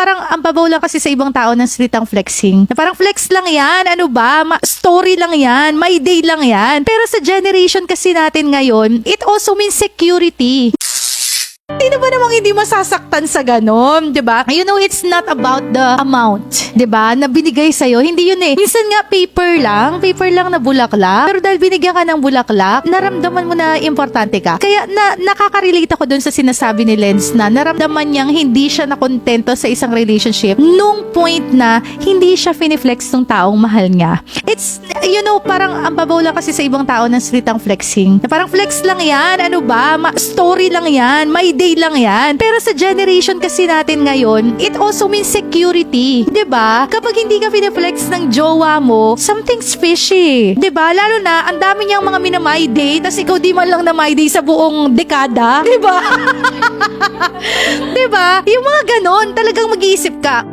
parang ang babaw lang kasi sa ibang tao ng salitang flexing. Na parang flex lang yan, ano ba? Ma- story lang yan, my day lang yan. Pero sa generation kasi natin ngayon, it also means security. Namang hindi masasaktan sa ganon, 'di ba? You know, it's not about the amount, 'di ba? Na binigay sa Hindi yun eh. Minsan nga paper lang, paper lang na bulaklak. Pero dahil binigyan ka ng bulaklak, naramdaman mo na importante ka. Kaya na nakaka-relate ako dun sa sinasabi ni Lenz na naramdaman niyang hindi siya nakontento sa isang relationship nung point na hindi siya finiflex ng taong mahal niya. It's, you know, parang ang babaw lang kasi sa ibang tao ng salitang flexing. Na parang flex lang yan, ano ba? Ma- story lang yan, my day lang yan. Pero sa generation kasi natin ngayon, it also means security. ba? Kapag hindi ka piniflex ng jowa mo, something's fishy. ba? Lalo na, ang dami niyang mga minamay day, tas ikaw di man lang na my day sa buong dekada. ba? 'Di ba? Yung mga ganon, talagang mag-iisip ka,